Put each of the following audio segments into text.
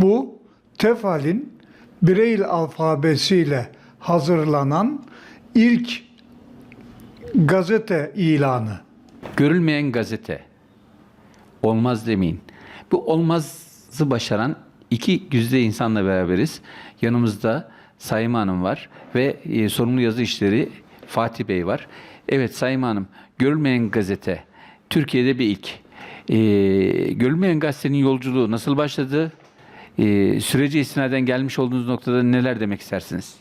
Bu Tefal'in Braille alfabesiyle hazırlanan ilk gazete ilanı. Görülmeyen gazete. Olmaz demeyin. Bu olmazı başaran iki güzde insanla beraberiz. Yanımızda Sayma Hanım var ve e, sorumlu yazı işleri Fatih Bey var. Evet Sayma Hanım, Görülmeyen gazete Türkiye'de bir ilk. E, Görülmeyen gazetenin yolculuğu nasıl başladı? E, sürece istinaden gelmiş olduğunuz noktada neler demek istersiniz?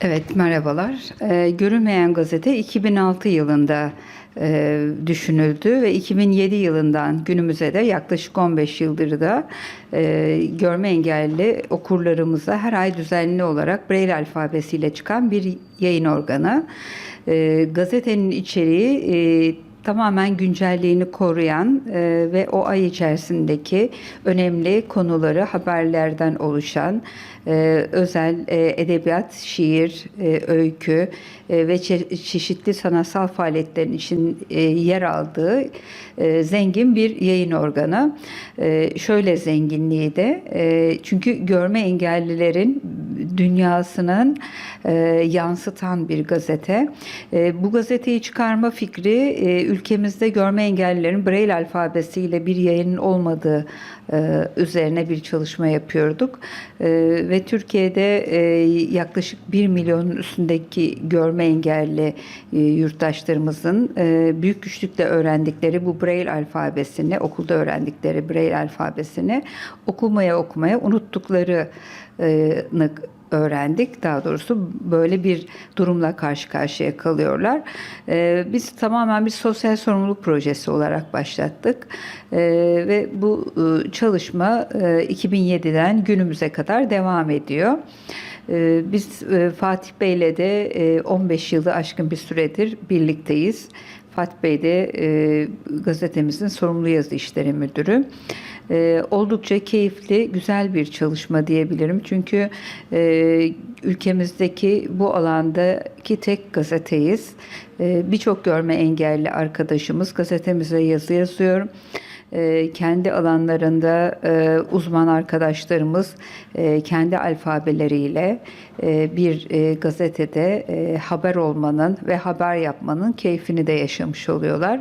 Evet, merhabalar. Ee, Görünmeyen Gazete 2006 yılında e, düşünüldü ve 2007 yılından günümüze de yaklaşık 15 yıldır da e, görme engelli okurlarımıza her ay düzenli olarak Braille alfabesiyle çıkan bir yayın organı. E, gazetenin içeriği e, tamamen güncelliğini koruyan e, ve o ay içerisindeki önemli konuları haberlerden oluşan e, özel e, edebiyat, şiir, e, öykü e, ve çe- çeşitli sanatsal faaliyetlerin için e, yer aldığı e, zengin bir yayın organı. E, şöyle zenginliği de e, çünkü görme engellilerin dünyasının e, yansıtan bir gazete. E, bu gazeteyi çıkarma fikri e, ülkemizde görme engellilerin Braille alfabesiyle bir yayının olmadığı e, üzerine bir çalışma yapıyorduk. E, ve Türkiye'de e, yaklaşık 1 milyonun üstündeki görme engelli e, yurttaşlarımızın e, büyük güçlükle öğrendikleri bu Braille alfabesini, okulda öğrendikleri Braille alfabesini okumaya okumaya unuttuklarını öğrendik. Daha doğrusu böyle bir durumla karşı karşıya kalıyorlar. Ee, biz tamamen bir sosyal sorumluluk projesi olarak başlattık. Ee, ve bu e, çalışma e, 2007'den günümüze kadar devam ediyor. Ee, Biz e, Fatih Bey'le de e, 15 yılı aşkın bir süredir birlikteyiz. Fatih Bey de e, gazetemizin sorumlu yazı işleri müdürü. E, oldukça keyifli, güzel bir çalışma diyebilirim. Çünkü e, ülkemizdeki bu alandaki tek gazeteyiz. E, Birçok görme engelli arkadaşımız gazetemize yazı yazıyor. E, kendi alanlarında e, uzman arkadaşlarımız e, kendi alfabeleriyle bir gazetede haber olmanın ve haber yapmanın keyfini de yaşamış oluyorlar.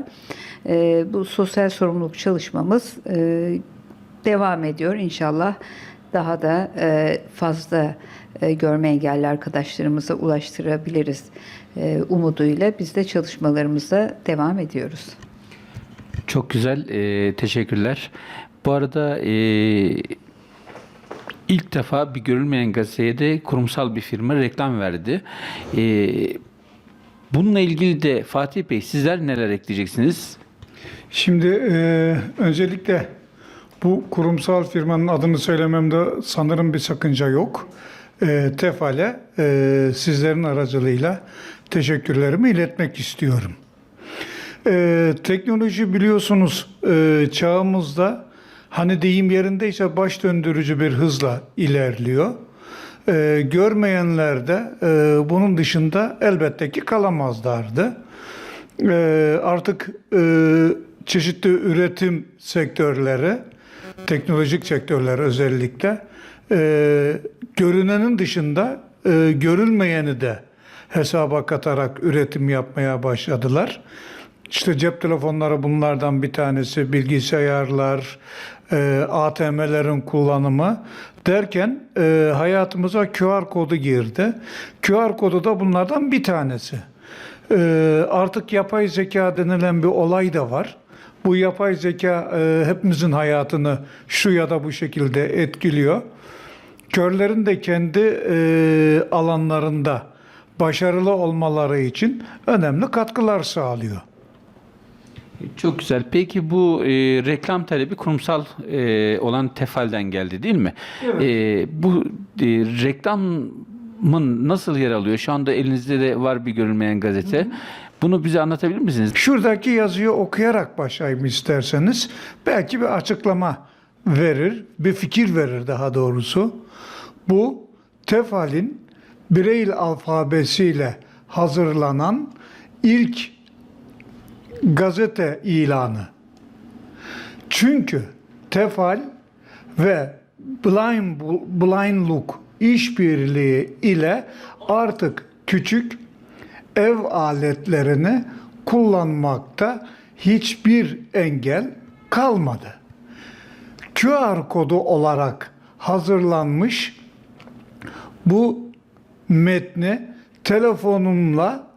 Bu sosyal sorumluluk çalışmamız devam ediyor. İnşallah daha da e, fazla e, görme engelli arkadaşlarımıza ulaştırabiliriz e, umuduyla biz de çalışmalarımıza devam ediyoruz. Çok güzel, e, teşekkürler. Bu arada e, ilk defa bir görülmeyen gazeteye de kurumsal bir firma reklam verdi. E, bununla ilgili de Fatih Bey sizler neler ekleyeceksiniz? Şimdi e, öncelikle bu kurumsal firmanın adını söylememde sanırım bir sakınca yok. E, Tefal'e e, sizlerin aracılığıyla teşekkürlerimi iletmek istiyorum. E, teknoloji biliyorsunuz e, çağımızda hani deyim yerindeyse baş döndürücü bir hızla ilerliyor. E, görmeyenler de e, bunun dışında elbette ki kalamazlardı. E, artık e, çeşitli üretim sektörleri, teknolojik sektörler özellikle e, görünenin dışında e, görülmeyeni de hesaba katarak üretim yapmaya başladılar. İşte cep telefonları bunlardan bir tanesi, bilgisayarlar, e, ATM'lerin kullanımı derken e, hayatımıza QR kodu girdi. QR kodu da bunlardan bir tanesi. E, artık yapay zeka denilen bir olay da var. Bu yapay zeka e, hepimizin hayatını şu ya da bu şekilde etkiliyor. Körlerin de kendi e, alanlarında başarılı olmaları için önemli katkılar sağlıyor. Çok güzel. Peki bu e, reklam talebi kurumsal e, olan Tefal'den geldi değil mi? Evet. E, bu e, reklamın nasıl yer alıyor? Şu anda elinizde de var bir görülmeyen gazete. Bunu bize anlatabilir misiniz? Şuradaki yazıyı okuyarak başlayayım isterseniz. Belki bir açıklama verir, bir fikir verir daha doğrusu. Bu Tefal'in Braille alfabesiyle hazırlanan ilk gazete ilanı. Çünkü Tefal ve Blind, Blind Look işbirliği ile artık küçük ev aletlerini kullanmakta hiçbir engel kalmadı. QR kodu olarak hazırlanmış bu metni telefonumla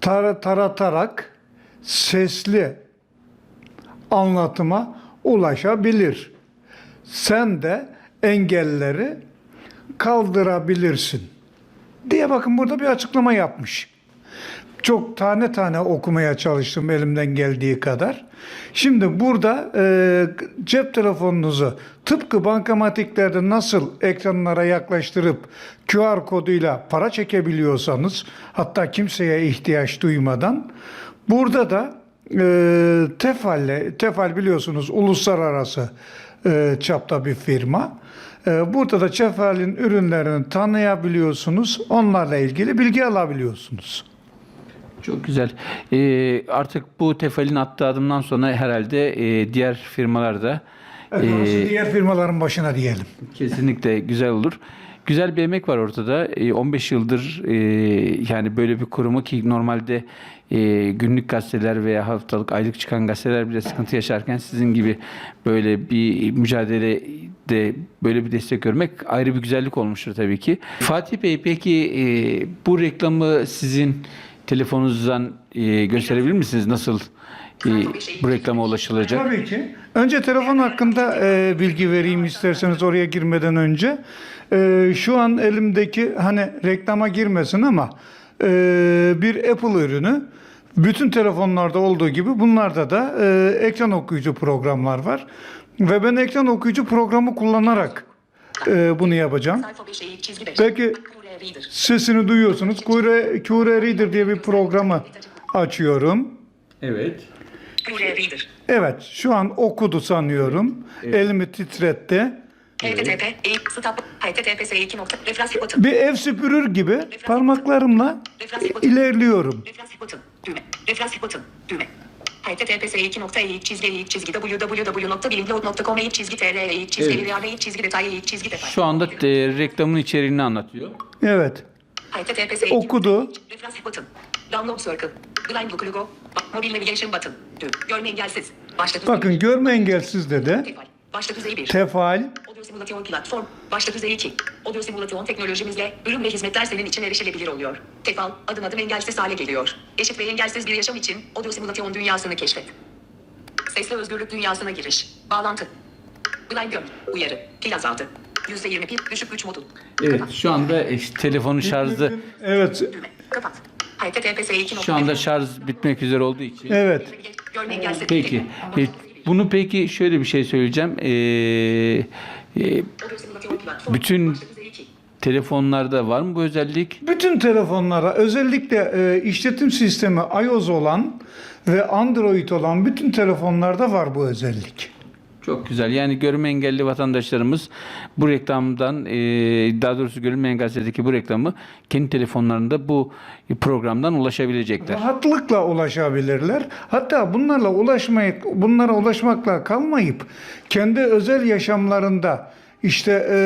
tar- taratarak sesli anlatıma ulaşabilir. Sen de engelleri kaldırabilirsin. Diye bakın burada bir açıklama yapmış. Çok tane tane okumaya çalıştım elimden geldiği kadar. Şimdi burada e, cep telefonunuzu tıpkı bankamatiklerde nasıl ekranlara yaklaştırıp QR koduyla para çekebiliyorsanız hatta kimseye ihtiyaç duymadan burada da e, Tefal'le, Tefal biliyorsunuz uluslararası e, çapta bir firma. E, burada da Tefal'in ürünlerini tanıyabiliyorsunuz. Onlarla ilgili bilgi alabiliyorsunuz. Çok güzel. Ee, artık bu tefalin attığı adımdan sonra herhalde e, diğer firmalar da Evet, e, diğer firmaların başına diyelim. kesinlikle güzel olur. Güzel bir emek var ortada. E, 15 yıldır e, yani böyle bir kurumu ki normalde e, günlük gazeteler veya haftalık, aylık çıkan gazeteler bile sıkıntı yaşarken sizin gibi böyle bir mücadelede böyle bir destek görmek ayrı bir güzellik olmuştur tabii ki. Fatih Bey peki e, bu reklamı sizin telefonunuzdan e, gösterebilir misiniz? Nasıl e, bu reklama ulaşılacak? Tabii ki. Önce telefon hakkında e, bilgi vereyim isterseniz oraya girmeden önce. E, şu an elimdeki hani reklama girmesin ama e, bir Apple ürünü. Bütün telefonlarda olduğu gibi bunlarda da e, ekran okuyucu programlar var. Ve ben ekran okuyucu programı kullanarak e, bunu yapacağım. Sayfa 5 eğik çizgi 5. Peki. Sesini duyuyorsunuz. Kure, Kure Reader diye bir programı açıyorum. Evet. Kure Reader. Evet, şu an okudu sanıyorum. Elimi titretti. http eğik stop https 2 nokta referans button. Bir ev süpürür gibi parmaklarımla ilerliyorum. Https 2 nokta eğik çizgi eğik çizgi www.bilimblog.com eğik çizgi tr eğik çizgi Evet. evet. eğik çizgi detay eğik çizgi detay. Şu anda e, reklamın içeriğini anlatıyor. Evet, https okudu. Referans button. Download circle. Blind look logo. Bak, Mobil navigation button. Görme engelsiz. Düzey Bakın görme engelsiz dedi. Tefal. 1. Tefal, simülasyon platform. Başta düzey 2. Audio simülasyon teknolojimizle ürün ve hizmetler senin için erişilebilir oluyor. Tefal, adım adım engelsiz hale geliyor. Eşit ve engelsiz bir yaşam için audio simülasyon dünyasını keşfet. Sesli özgürlük dünyasına giriş. Bağlantı. Blind göm. Uyarı. Pil azaldı. %21 düşük güç modu. Evet, Kapat. şu anda e, telefonu şarjı evet, Düğme. Kapat. HTTPS 2. şu anda şarj bitmek üzere olduğu için. evet. Görme engelsiz. Peki. E, bunu peki şöyle bir şey söyleyeceğim. E, e. Bütün- Başta düzey 2. telefonlarda var mı bu özellik? Bütün telefonlara özellikle e, işletim sistemi iOS olan ve Android olan bütün telefonlarda var bu özellik. Çok güzel. Yani görme engelli vatandaşlarımız bu reklamdan, e, daha doğrusu görünmeyen gazetedeki bu reklamı kendi telefonlarında bu programdan ulaşabilecekler. Rahatlıkla ulaşabilirler. Hatta bunlarla ulaşmayıp bunlara ulaşmakla kalmayıp kendi özel yaşamlarında işte e,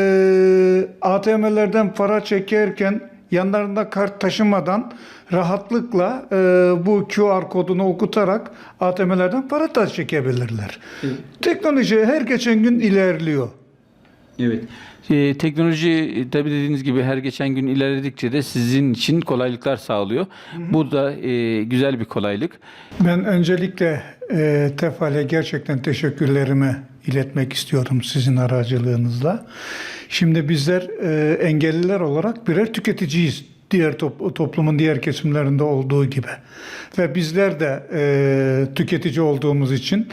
ATM'lerden para çekerken yanlarında kart taşımadan rahatlıkla e, bu QR kodunu okutarak ATM'lerden para da çekebilirler. Teknoloji her geçen gün ilerliyor. Evet. Ee, teknoloji e, tabii dediğiniz gibi her geçen gün ilerledikçe de sizin için kolaylıklar sağlıyor. Bu da e, güzel bir kolaylık. Ben öncelikle e, Tefal'e gerçekten teşekkürlerimi iletmek istiyorum sizin aracılığınızla. Şimdi bizler e, engelliler olarak birer tüketiciyiz. Diğer top- toplumun diğer kesimlerinde olduğu gibi. Ve bizler de e, tüketici olduğumuz için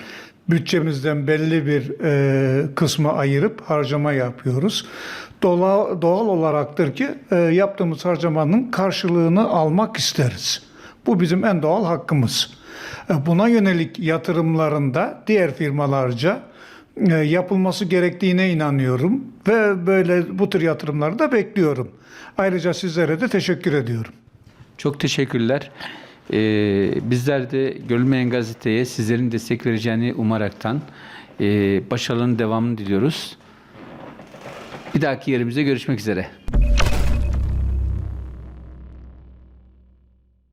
bütçemizden belli bir e, kısmı ayırıp harcama yapıyoruz. Doğal, doğal olaraktır ki e, yaptığımız harcamanın karşılığını almak isteriz. Bu bizim en doğal hakkımız. E, Buna yönelik yatırımlarında diğer firmalarca e, yapılması gerektiğine inanıyorum ve böyle bu tür yatırımları da bekliyorum. Ayrıca sizlere de teşekkür ediyorum. Çok teşekkürler. E, bizler de Görülmeyen Gazete'ye sizlerin destek vereceğini umaraktan ee, e, başarının devamını diliyoruz. Bir dahaki yerimize görüşmek üzere.